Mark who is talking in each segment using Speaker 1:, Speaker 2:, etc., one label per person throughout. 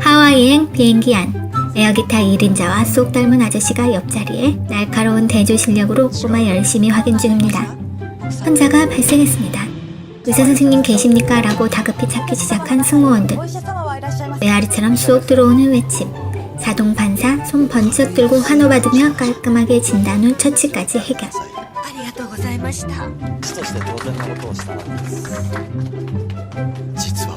Speaker 1: 하와이행 비행기 안 에어기타 1인자와 쏙 닮은 아저씨가 옆자리에 날카로운 대조 실력으로 꼬마 열심히 확인 중입니다. 환자가 발생했습니다. 의사 선생님 계십니까? 라고 다급히 찾기 시작한 승무원들. 메아리처럼 쏙 들어오는 외침. 자동 반사, 손 번쩍 들고 환호받으며 깔끔하게 진단 후 처치까지 해결.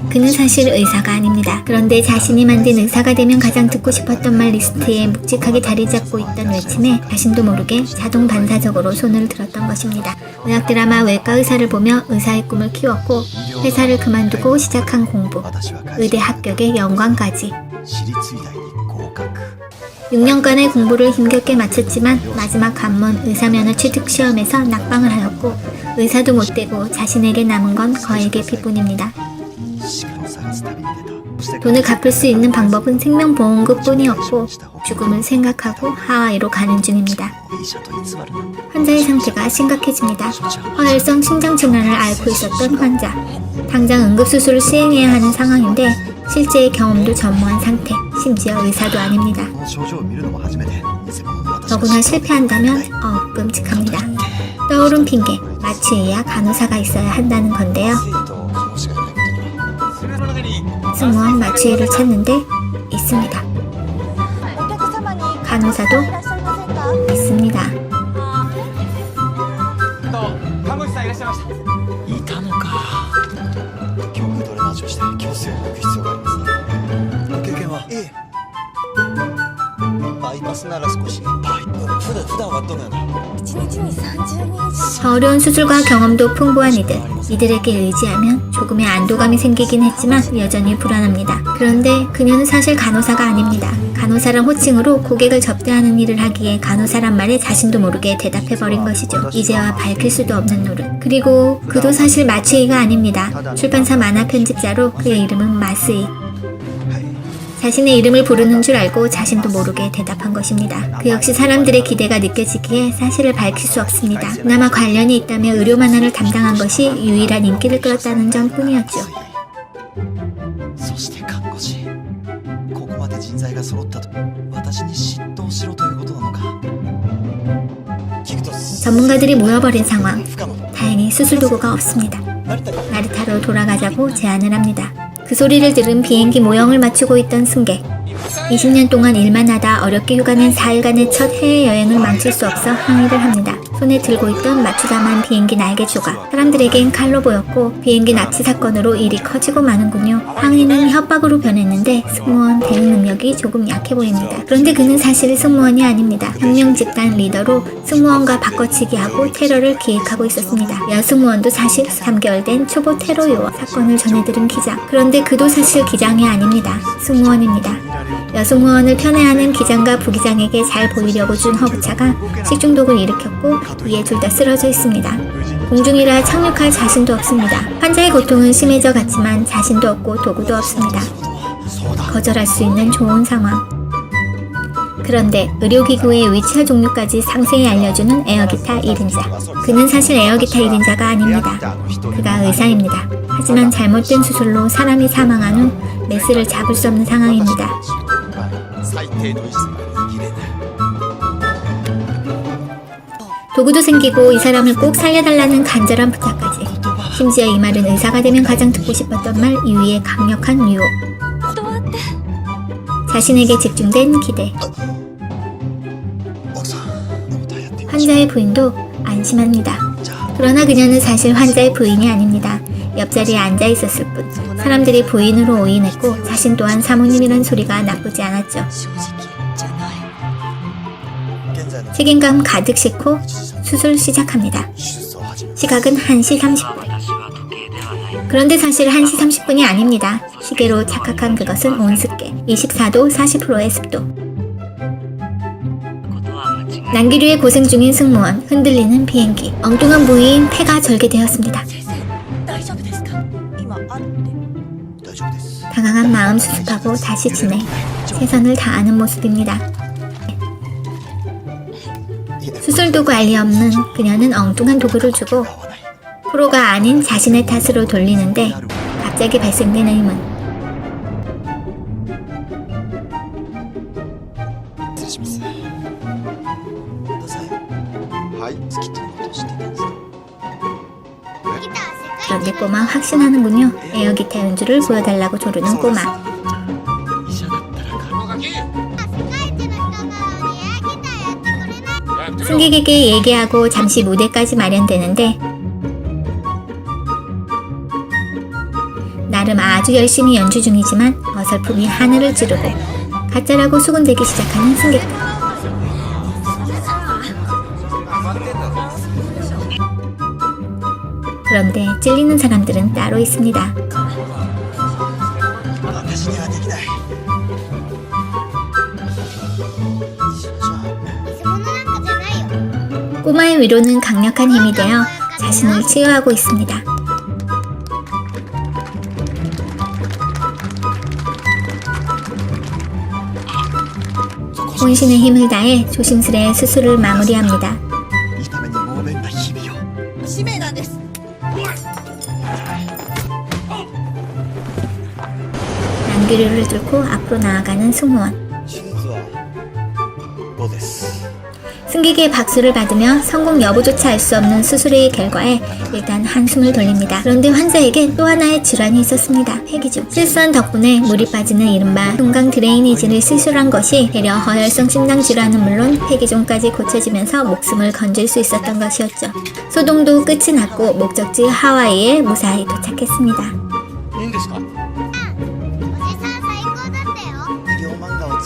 Speaker 1: 그는 사실 의사가 아닙니다. 그런데 자신이 만든 의사가 되면 가장 듣고 싶었던 말 리스트에 묵직하게 자리 잡고 있던 외침에 자신도 모르게 자동 반사적으로 손을 들었던 것입니다. 의학 드라마 외과 의사를 보며 의사의 꿈을 키웠고 회사를 그만두고 시작한 공부, 의대 합격의 영광까지. 6년간의 공부를 힘겹게 마쳤지만 마지막 관문 의사면허 취득 시험에서 낙방을 하였고 의사도 못되고 자신에게 남은 건 거액의 피뿐입니다. 돈을 갚을 수 있는 방법은 생명보험금뿐이었고 죽음은 생각하고 하와이로 가는 중입니다. 환자의 상태가 심각해집니다. 화열성 심장 질환을 앓고 있었던 환자. 당장 응급수술을 시행해야 하는 상황인데 실제의 경험도 전무한 상태, 심지어 의사도 아닙니다. 더구나 실패한다면 어, 끔찍합니다. 떠오른 핑계, 마취해야 간호사가 있어야 한다는 건데요. 승무원 마취의를 찾는데 있습니다.
Speaker 2: お客様に
Speaker 1: 간호사도
Speaker 2: いらっしゃいませんか
Speaker 1: 있습니다.
Speaker 3: 看護師さんいらっしゃいました
Speaker 4: いたのか胸部ドレナージをして胸水を抜く必要がありますねご経験はええバイパスなら少しバイ普段普段はどのような
Speaker 1: 어려운 수술과 경험도 풍부한 이들 이들에게 의지하면 조금의 안도감이 생기긴 했지만 여전히 불안합니다. 그런데 그녀는 사실 간호사가 아닙니다. 간호사란 호칭으로 고객을 접대하는 일을 하기에 간호사란 말에 자신도 모르게 대답해버린 것이죠. 이제와 밝힐 수도 없는 노릇. 그리고 그도 사실 마츠이가 아닙니다. 출판사 만화 편집자로 그의 이름은 마스이. 자신의 이름을 부르는 줄 알고 자신도 모르게 대답한 것입니다. 그 역시 사람들의 기대가 느껴지기에 사실을 밝힐 수 없습니다. 그나마 관련이 있다며 의료 만화를 담당한 것이 유일한 인기를 끌었다는 점뿐이었죠.
Speaker 4: そして看護師ここまで人材が揃ったと私に嫉妬をしろということなのか聞くと
Speaker 1: 전문가들이 모여버린 상황.
Speaker 4: 不可能
Speaker 1: 다행히 수술 도구가 없습니다.
Speaker 4: 成田に
Speaker 1: 나리타로 돌아가자고 제안을 합니다. 그 소리를 들은 비행기 모형을 맞추고 있던 승객. 20년 동안 일만 하다 어렵게 휴가 낸 4일간의 첫 해외여행을 망칠 수 없어 항의를 합니다. 손에 들고 있던 맞추다만 비행기 날개 조각. 사람들에겐 칼로 보였고 비행기 납치 사건으로 일이 커지고 마는군요. 항의는 협박으로 변했는데 승무원 대응 능력이 조금 약해 보입니다. 그런데 그는 사실 승무원이 아닙니다. 혁명 집단 리더로 승무원과 바꿔치기하고 테러를 기획하고 있었습니다. 여승무원도 사실 3개월 된 초보 테러 요원 사건을 전해들은 기장. 그런데 그도 사실 기장이 아닙니다. 승무원입니다. 여승호원을 편애하는 기장과 부기장에게 잘 보이려고 준 허구차가 식중독을 일으켰고 위에 둘 다 쓰러져 있습니다. 공중이라 착륙할 자신도 없습니다. 환자의 고통은 심해져 갔지만 자신도 없고 도구도 없습니다. 거절할 수 있는 좋은 상황. 그런데 의료기구의 위치와 종류까지 상세히 알려주는 에어기타 1인자. 그는 사실 에어기타 1인자가 아닙니다. 그가 의사입니다. 하지만 잘못된 수술로 사람이 사망한 후 메스를 잡을 수 없는 상황입니다. 도구도 생기고 이 사람을 꼭 살려달라는 간절한 부탁까지. 심지어 이 말은 의사가 되면 가장 듣고 싶었던 말 이후에 강력한 유혹. 자신에게 집중된 기대. 환자의 부인도 안심합니다. 그러나 그녀는 사실 환자의 부인이 아닙니다. 옆자리에 앉아 있었을 뿐 사람들이 부인으로 오인했고 자신 또한 사모님이란 소리가 나쁘지 않았죠. 책임감 가득 싣고 수술 시작합니다. 시각은 1시 30분. 그런데 사실 1시 30분이 아닙니다. 시계로 착각한 그것은 온습계 24도 40%의 습도 난기류에 고생 중인 승무원, 흔들리는 비행기, 엉뚱한 부위인 폐가 절개되었습니다. 마음 수습하고 다시 지내. 세상을 다 아는 모습입니다. 수술 도구 알리 없는 그녀는 엉뚱한 도구를 주고 프로가 아닌 자신의 탓으로 돌리는데 갑자기 발생된 의문.
Speaker 4: 하이, 스키트 모드 시대
Speaker 1: 그런데 꼬마 확신하는군요. 에어기타 연주를 보여달라고 조르는 꼬마. 승객에게 얘기하고 잠시 무대까지 마련되는데 나름 아주 열심히 연주 중이지만 어설픔이 하늘을 찌르고 가짜라고 수군대기 시작하는 승객들. 그런데 찔리는 사람들은 따로 있습니다. 꼬마의 위로는 강력한 힘이 되어 자신을 치유하고 있습니다. 혼신의 힘을 다해 조심스레 수술을 마무리합니다. 경기를 뚫고 앞으로 나아가는 승무원. 승객의 박수를 받으며 성공 여부조차 알 수 없는 수술의 결과에 일단 한숨을 돌립니다. 그런데 환자에게 또 하나의 질환이 있었습니다. 폐기증. 실수한 덕분에 물이 빠지는 이른바 동강 드레이니지를 시술한 것이 대려 허혈성 심장 질환은 물론 폐기증까지 고쳐지면서 목숨을 건질 수 있었던 것이었죠. 소동도 끝이 났고 목적지 하와이에 무사히 도착했습니다.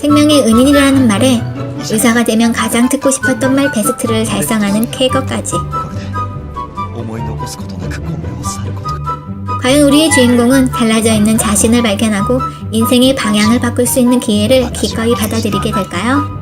Speaker 1: 생명의 은인이라는 말에 의사가 되면 가장 듣고 싶었던 말 베스트를 달성하는 쾌거까지. 과연 우리의 주인공은 달라져 있는 자신을 발견하고 인생의 방향을 바꿀 수 있는 기회를 기꺼이 받아들이게 될까요?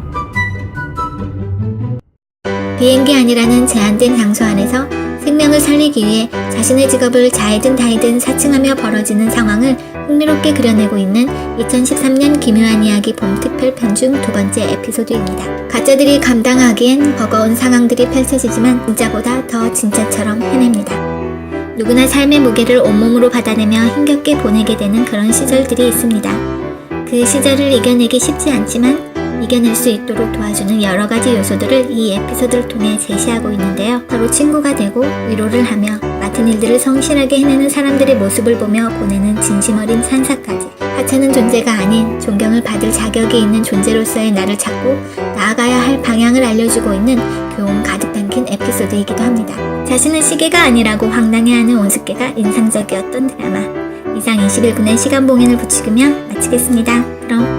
Speaker 1: 비행기 아니라는 제한된 장소 안에서 생명을 살리기 위해 자신의 직업을 자이든 다이든 사칭하며 벌어지는 상황을 흥미롭게 그려내고 있는 2013년 기묘한 이야기 봄 특별 편 중 두 번째 에피소드입니다. 가짜들이 감당하기엔 버거운 상황들이 펼쳐지지만 진짜보다 더 진짜처럼 해냅니다. 누구나 삶의 무게를 온몸으로 받아내며 힘겹게 보내게 되는 그런 시절들이 있습니다. 그 시절을 이겨내기 쉽지 않지만 이겨낼 수 있도록 도와주는 여러 가지 요소들을 이 에피소드를 통해 제시하고 있는데요. 서로 친구가 되고 위로를 하며 맡은 일들을 성실하게 해내는 사람들의 모습을 보며 보내는 진심 어린 산사까지. 하찮은 존재가 아닌 존경을 받을 자격이 있는 존재로서의 나를 찾고 나아가야 할 방향을 알려주고 있는 교훈 가득 담긴 에피소드이기도 합니다. 자신은 시계가 아니라고 황당해하는 온숙계가 인상적이었던 드라마. 이상 21분의 시간 봉인을 부추기며 마치겠습니다. 그럼